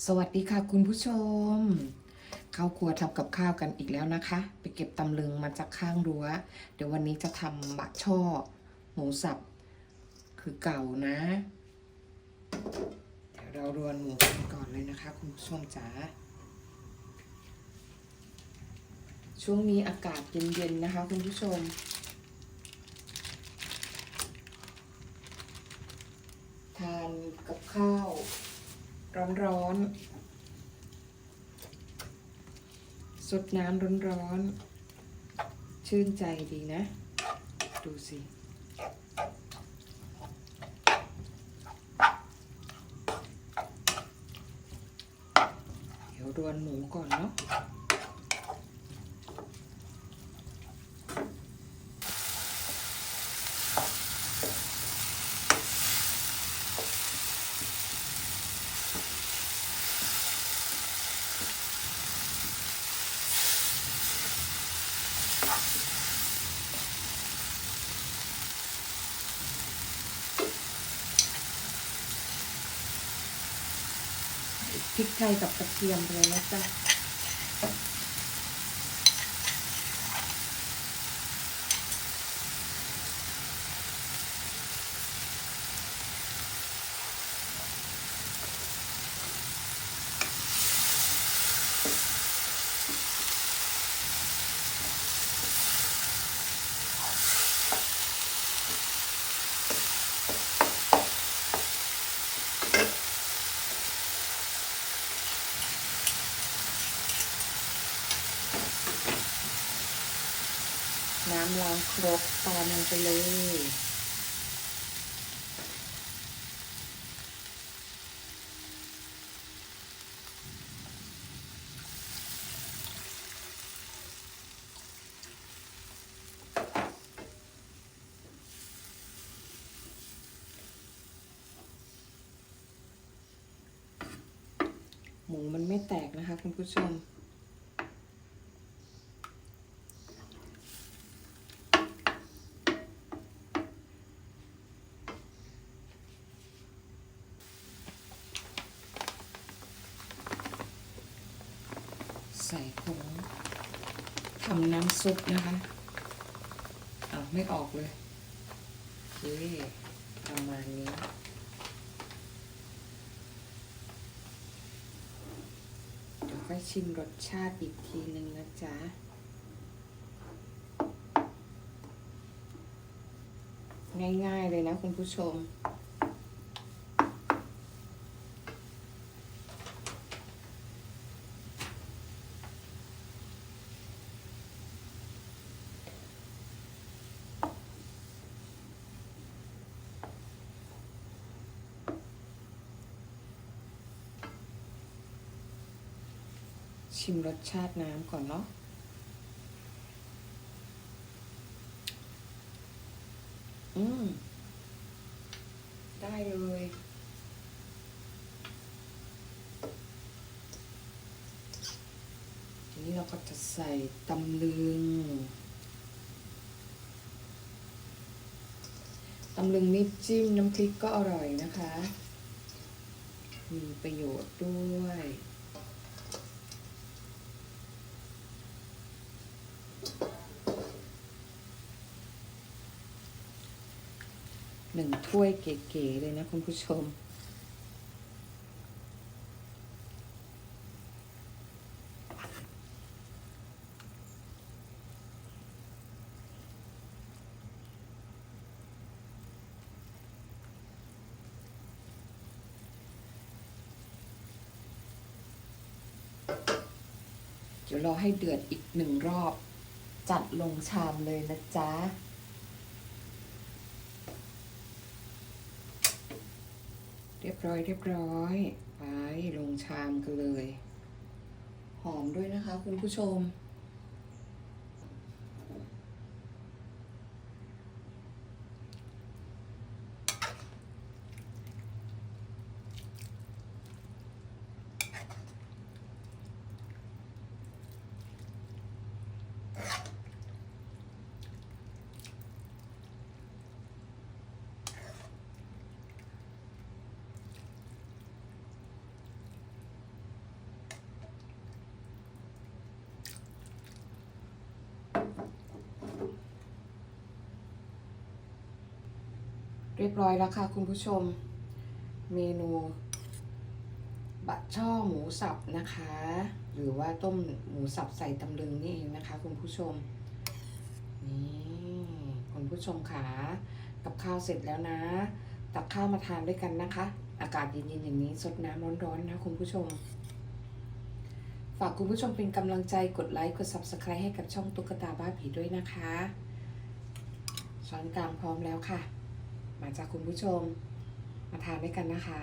สวัสดีค่ะคุณผู้ชม เข้าครัวทำกับข้าวกันอีกแล้วนะคะ ไปเก็บตำลึงมาจากข้างรั้ว เดี๋ยววันนี้จะทำบะช่อ หมูสับ คือเก่านะ เดี๋ยวเรารวนหมูกันก่อนเลยนะคะ คุณผู้ชมจ๋า ช่วงนี้อากาศเย็นๆนะคะ คุณผู้ชมทานกับข้าว ร้อนๆสดน้ำร้อนๆชื่นใจดีนะ ดูสิเดี๋ยวรวนหมูก่อนเนาะ พริกไทยกับกระเทียมเลยนะจ๊ะ น้ำล้างครกตามลงไปเลยหมูมันไม่แตกนะคะคุณผู้ชม ส่ผงทำน้ำซุปนะคะอะไม่ออกเลยโอเคประมาณนี้เดี๋ยวค่อยชิมรสชาติอีกทีหนึ่งนะจ๊ะง่ายๆเลยนะคุณผู้ชม ชิมรสชาติน้ำก่อนเนาะอืม ได้เลย ทีนี้เราก็จะใส่ตำลึง ตำลึงนี่จิ้มน้ำพริกก็อร่อยนะคะ มีประโยชน์ด้วย หนึ่งถ้วยเก๋ๆเลยนะคุณผู้ชม เดี๋ยวรอให้เดือดอีกหนึ่งรอบ จัดลงชามเลยนะจ๊ะ เรียบร้อยเรียบร้อยไปลงชามกันเลย หอมด้วยนะคะคุณผู้ชม รียบร้อยแล้วค่ะคุณผู้ชม เมนูบะช่อหมูสับนะคะ หรือว่าต้มหมูสับใส่ตำลึงนี่เองนะคะ คุณผู้ชม นี่คุณผู้ชมขากับข้าวเสร็จแล้วนะ ตักข้าวมาทานด้วยกันนะคะ อากาศเย็นๆอย่างนี้สดน้ำร้อนๆนะคุณผู้ชม ฝากคุณผู้ชมเป็นกำลังใจกดไลค์กด subscribe ให้กับช่องตุ๊กตาบ้าผีด้วยนะคะ ช้อนกลางพร้อมแล้วค่ะ มาจากคุณผู้ชม มาทานด้วยกันนะคะ